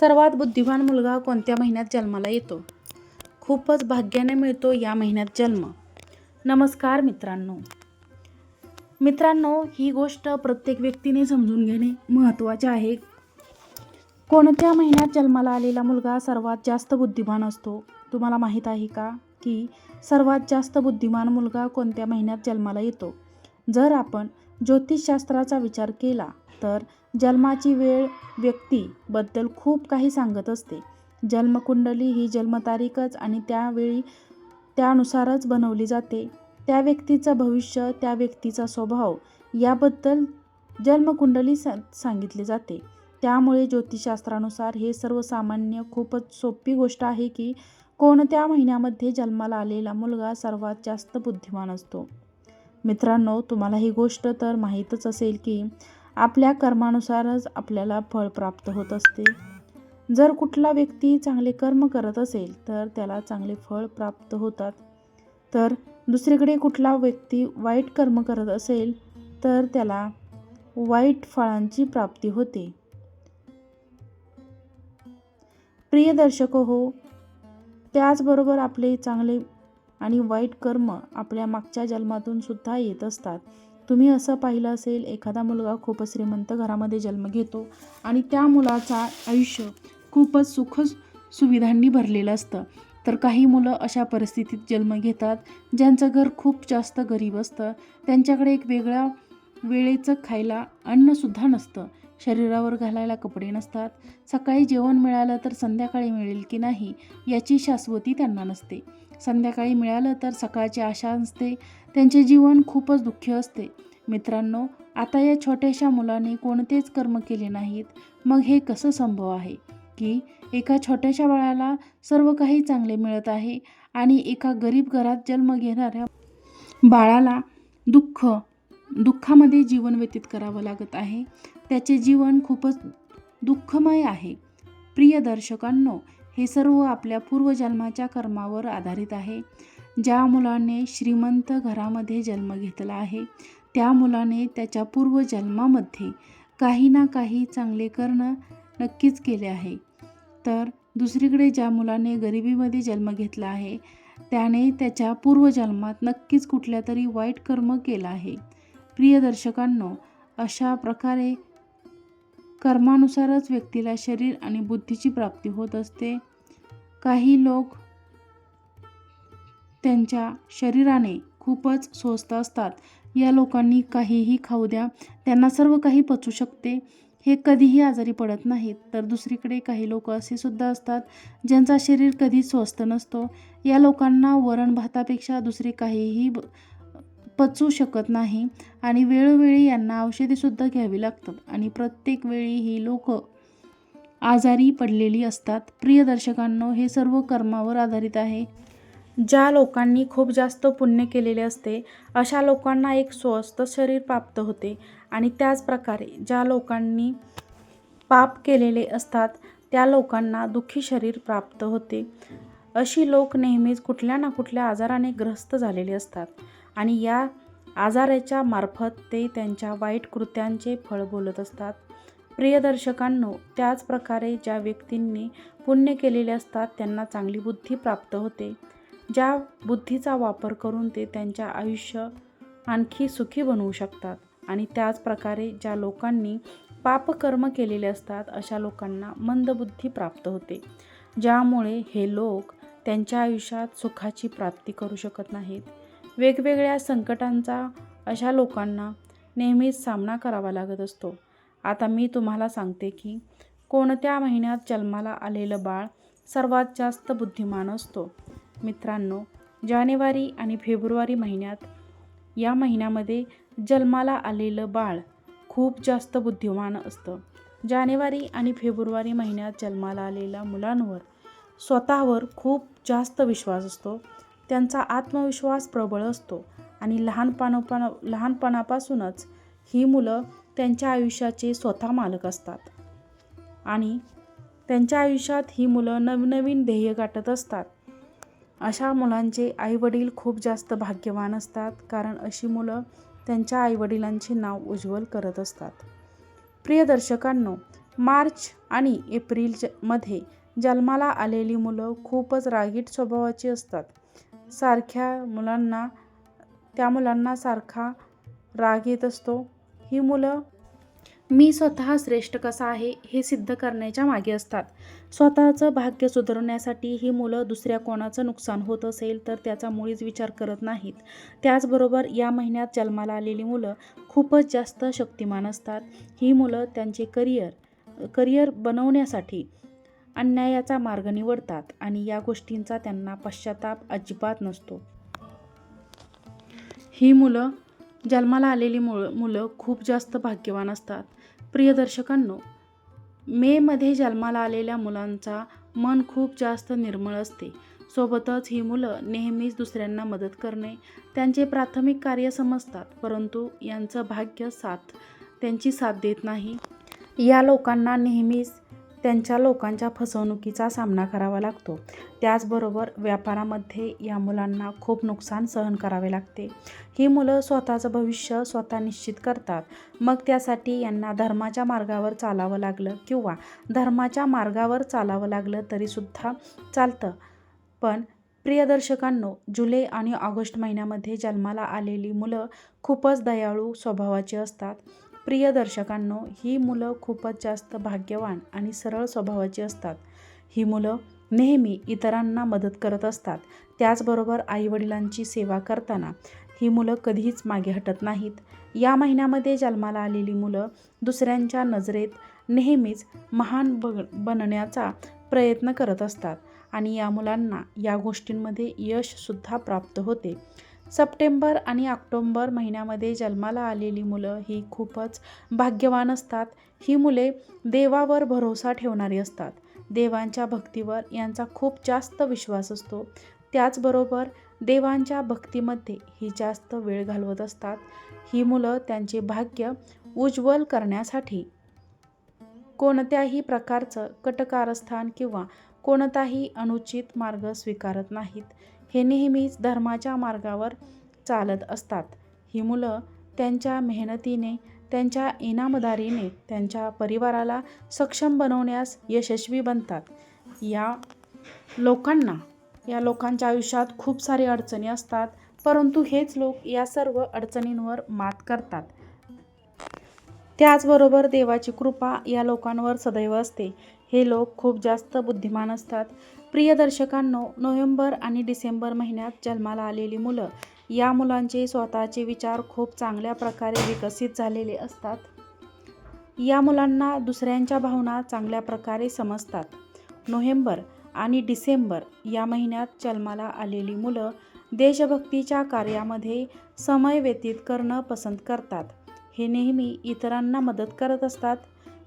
सर्वात बुद्धिमान मुलगा कोणत्या महिन्यात जन्माला येतो? खूपच भाग्याने मिळतो या महिन्यात जन्म. नमस्कार मित्रांनो. मित्रांनो ही गोष्ट प्रत्येक व्यक्तीने समजून घेणे महत्त्वाचे आहे. कोणत्या महिन्यात जन्माला आलेला मुलगा सर्वात जास्त बुद्धिमान असतो? तुम्हाला माहीत आहे का की सर्वात जास्त बुद्धिमान मुलगा कोणत्या महिन्यात जन्माला येतो? जर आपण ज्योतिषशास्त्राचा विचार केला तर जन्माची वेळ व्यक्तीबद्दल खूप काही सांगत असते. जन्मकुंडली ही जन्मतारीखच आणि त्यावेळी त्यानुसारच बनवली जाते. त्या व्यक्तीचं भविष्य त्या व्यक्तीचा स्वभाव याबद्दल जन्मकुंडली सा सांगितली जाते. त्यामुळे ज्योतिषशास्त्रानुसार हे सर्वसामान्य खूपच सोपी गोष्ट आहे की कोणत्या महिन्यामध्ये जन्माला आलेला मुलगा सर्वात जास्त बुद्धिमान असतो. मित्रांनो तुम्हाला ही गोष्ट तर माहीतच असेल की आपल्या कर्मानुसारच आपल्याला फळ प्राप्त होत असते. जर कुठला व्यक्ती चांगले कर्म करत असेल तर त्याला चांगले फळ प्राप्त होतात. तर दुसरीकडे कुठला व्यक्ती वाईट कर्म करत असेल तर त्याला वाईट फळांची प्राप्ती होते. प्रिय दर्शक हो त्याचबरोबर आपले चांगले आणि वाईट कर्म आपल्या मागच्या जन्मातून सुद्धा येत असतात. तुम्ही असं पाहिलं असेल एखादा मुलगा खूपच श्रीमंत घरामध्ये जन्म घेतो आणि त्या मुलाचा आयुष्य खूपच सुख सुविधांनी भरलेलं असतं. तर काही मुलं अशा परिस्थितीत जन्म घेतात ज्यांचं घर खूप जास्त गरीब असतं. त्यांच्याकडे एक वेगळ्या वेळेचं खायला अन्नसुद्धा नसतं. शरीरावर घालायला कपडे नसतात. सकाळी जेवण मिळालं तर संध्याकाळी मिळेल की नाही याची शाश्वती त्यांना नसते. संध्याकाळी मिळालं तर सकाळची आशा नसते त्यांचे जीवन खूपच दुःखी असते. मित्रांनो आता या छोट्याशा मुलाने कोणतेच कर्म केले नाहीत. मग हे कसं संभव आहे? की एका छोट्याशा बाळाला सर्व काही चांगले मिळत आहे आणि एका गरीब घरात जन्म घेणाऱ्या बाळाला दुःख दुःखामध्ये जीवन व्यतीत करावं लागत आहे. त्याचे जीवन खूपच दुःखमय आहे. प्रिय दर्शकांनो हे सर्व आपल्या पूर्वजन्माच्या कर्मावर आधारित आहे. ज्या मुलाने श्रीमंत घरामध्ये जन्म घेतला आहे त्या मुलाने त्याच्या पूर्वजन्मामध्ये काही ना काही चांगले करणं नक्कीच केले आहे. तर दुसरीकडे ज्या मुलाने गरिबीमध्ये जन्म घेतला आहे त्याने त्याच्या पूर्वजन्मात नक्कीच कुठल्या तरी वाईट कर्म केलं आहे. प्रिय दर्शकांनो अशा प्रकारे कर्मानुसारच व्यक्तीला शरीर आणि बुद्धीची प्राप्ती होत असते. काही लोक त्यांच्या शरीराने खूपच स्वस्त असतात. या लोकांनी काहीही खाऊ द्या त्यांना सर्व काही पचू शकते. हे कधीही आजारी पडत नाहीत. तर दुसरीकडे काही लोक असे सुद्धा असतात ज्यांचा शरीर कधी स्वस्त नसतो. या लोकांना वरण भातापेक्षा दुसरे काहीही पचू शकत नाही आणि वेळोवेळी यांना औषधेसुद्धा घ्यावी लागतात. आणि प्रत्येक वेळी ही लोक आजारी पडलेली असतात. प्रिय दर्शकांनो हे सर्व कर्मावर आधारित आहे. ज्या लोकांनी खूप जास्त पुण्य केलेले असते अशा लोकांना एक स्वस्थ शरीर प्राप्त होते. आणि त्याचप्रकारे ज्या लोकांनी पाप केलेले असतात त्या लोकांना दुःखी शरीर प्राप्त होते. अशी लोक नेहमीच कुठल्या ना कुठल्या आजाराने ग्रस्त झालेले असतात. आणि या आजाराच्या मार्फत ते त्यांच्या वाईट कृत्यांचे फळ बोलत असतात. प्रिय दर्शकांनो त्याचप्रकारे ज्या व्यक्तींनी पुण्य केलेले असतात त्यांना चांगली बुद्धी प्राप्त होते. ज्या बुद्धीचा वापर करून ते त्यांच्या आयुष्य आणखी सुखी बनवू शकतात आणि त्याचप्रकारे ज्या लोकांनी पापकर्म केलेले असतात अशा लोकांना मंदबुद्धी प्राप्त होते. ज्यामुळे हे लोक त्यांच्या आयुष्यात सुखाची प्राप्ती करू शकत नाहीत. वेगवेगळ्या संकटांचा अशा लोकांना नेहमीच सामना करावा लागत असतो. आता मी तुम्हाला सांगते की कोणत्या महिन्यात जन्माला आलेलं बाळ सर्वात जास्त बुद्धिमान असतो. मित्रांनो जानेवारी आणि फेब्रुवारी महिन्यात या महिन्यामध्ये जन्माला आलेलं बाळ खूप जास्त बुद्धिमान असतं. जानेवारी आणि फेब्रुवारी महिन्यात जन्माला आलेल्या मुलांवर स्वतःवर खूप जास्त विश्वास असतो. त्यांचा आत्मविश्वास प्रबळ असतो आणि लहानपणापण लहानपणापासूनच ही मुलं त्यांच्या आयुष्याचे स्वतः मालक असतात. आणि त्यांच्या आयुष्यात ही मुलं नवनवीन ध्येय गाठत असतात. अशा मुलांचे आईवडील खूप जास्त भाग्यवान असतात कारण अशी मुलं त्यांच्या आईवडिलांचे नाव उज्ज्वल करत असतात. प्रिय दर्शकांनो मार्च आणि एप्रिलमध्ये जन्माला आलेली मुलं खूपच रागीट स्वभावाची असतात. सारख्या मुलांना त्या मुलांना सारखा राग येत असतो. ही मुलं मी स्वतः श्रेष्ठ कसा आहे हे सिद्ध करण्याच्या मागे असतात. स्वतःचं भाग्य सुधारण्यासाठी ही मुलं दुसऱ्या कोणाचं नुकसान होत असेल तर त्याचा मुळीच विचार करत नाहीत. त्याचबरोबर या महिन्यात जन्माला आलेली मुलं खूपच जास्त शक्तिमान असतात. ही मुलं त्यांचे करिअर करिअर बनवण्यासाठी अन्यायाचा मार्ग निवडतात आणि या गोष्टींचा त्यांना पश्चाताप अजिबात नसतो. ही मुलं जन्माला आलेली मुळ मुलं खूप जास्त भाग्यवान असतात. प्रिय दर्शकांनो मेमध्ये जन्माला आलेल्या मुलांचा मन खूप जास्त निर्मळ असते. सोबतच ही मुलं नेहमीच दुसऱ्यांना मदत करणे त्यांचे प्राथमिक कार्य समजतात परंतु यांचं भाग्य साथ त्यांची साथ देत नाही. या लोकांना नेहमीच त्यांच्या लोकांच्या फसवणुकीचा सामना करावा लागतो. त्याचबरोबर व्यापारामध्ये या मुलांना खूप नुकसान सहन करावे लागते. ही मुलं स्वतःचं भविष्य स्वतः निश्चित करतात. मग त्यासाठी यांना धर्माच्या मार्गावर चालावं लागलं किंवा धर्माच्या मार्गावर चालावं लागलं तरीसुद्धा चालतं. पण प्रिय दर्शकांनो जुलै आणि ऑगस्ट महिन्यामध्ये जन्माला आलेली मुलं खूपच दयाळू स्वभावाची असतात. प्रिय दर्शकांनो ही मुलं खूपच जास्त भाग्यवान आणि सरळ स्वभावाची असतात. ही मुलं नेहमी इतरांना मदत करत असतात. त्याचबरोबर आईवडिलांची सेवा करताना ही मुलं कधीच मागे हटत नाहीत. या महिन्यामध्ये जन्माला आलेली मुलं दुसऱ्यांच्या नजरेत नेहमीच महान बग बनण्याचा प्रयत्न करत असतात आणि या मुलांना या गोष्टींमध्ये यशसुद्धा प्राप्त होते. सप्टेंबर आणि ऑक्टोंबर महिन्यामध्ये जन्माला आलेली मुलं ही खूपच भाग्यवान असतात. ही मुले देवावर भरोसा ठेवणारी असतात. देवांच्या भक्तीवर यांचा खूप जास्त विश्वास असतो. त्याचबरोबर देवांच्या भक्तीमध्ये ही जास्त वेळ घालवत असतात. ही मुलं त्यांचे भाग्य उज्ज्वल करण्यासाठी कोणत्याही प्रकारचं कटकारस्थान किंवा कोणताही अनुचित मार्ग स्वीकारत नाहीत. हे नेहमीच धर्माच्या मार्गावर चालत असतात. ही मुलं त्यांच्या मेहनतीने त्यांच्या इनामदारीने त्यांच्या परिवाराला सक्षम बनवण्यास यशस्वी बनतात. या लोकांना या लोकांच्या आयुष्यात खूप सारे अडचणी असतात परंतु हेच लोक या सर्व अडचणींवर मात करतात. त्याचबरोबर देवाची कृपा या लोकांवर सदैव असते. हे लोक खूप जास्त बुद्धिमान असतात. प्रिय दर्शकांनो नोव्हेंबर आणि डिसेंबर महिन्यात जन्माला आलेली मुलं या मुलांचे स्वतःचे विचार खूप चांगल्या प्रकारे विकसित झालेले असतात. या मुलांना दुसऱ्यांच्या भावना चांगल्या प्रकारे समजतात. नोव्हेंबर आणि डिसेंबर या महिन्यात जन्माला आलेली मुलं देशभक्तीच्या कार्यामध्ये समय व्यतीत करणं पसंत करतात. हे नेहमी इतरांना मदत करत असतात.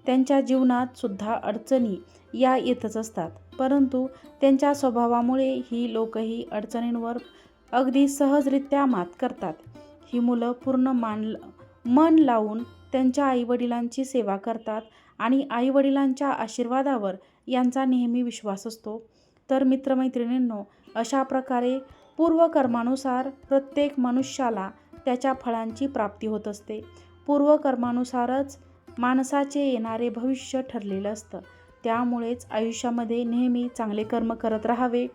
त्यांच्या जीवनात सुद्धा अडचणी या येतच असतात. परंतु त्यांच्या स्वभावामुळे ही लोकही अडचणींवर अगदी सहजरित्या मात करतात. ही मुलं पूर्ण मान मन लावून त्यांच्या आईवडिलांची सेवा करतात आणि आईवडिलांच्या आशीर्वादावर यांचा नेहमी विश्वास असतो. तर मित्रमैत्रिणींनो अशा प्रकारे पूर्वकर्मानुसार प्रत्येक मनुष्याला त्याच्या फळांची प्राप्ती होत असते. पूर्वकर्मानुसारच माणसाचे येणारे भविष्य ठरलेलं असतं. त्यामुळेच आयुष्यामध्ये नेहमी चांगले कर्म करत राहावे.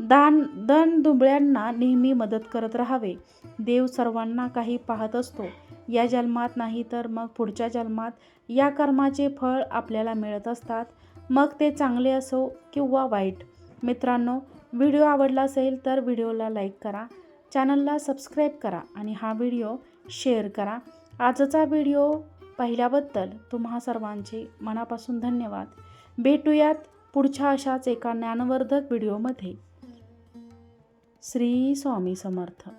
दान दन दुबळ्यांना नेहमी मदत करत राहावे. देव सर्वांना काही पाहत असतो. या जन्मात नाही तर मग पुढच्या जन्मात या कर्माचे फळ आपल्याला मिळत असतात. मग ते चांगले असो किंवा वाईट. मित्रांनो व्हिडिओ आवडला असेल तर व्हिडिओला लाईक करा. चॅनलला सबस्क्राईब करा आणि हा व्हिडिओ शेअर करा. आजचा व्हिडिओ पाहिल्याबद्दल तुम्हा सर्वांचे मनापासून धन्यवाद. भेटूयात पुढच्या अशाच एका ज्ञानवर्धक व्हिडिओमध्ये. श्री स्वामी समर्थ.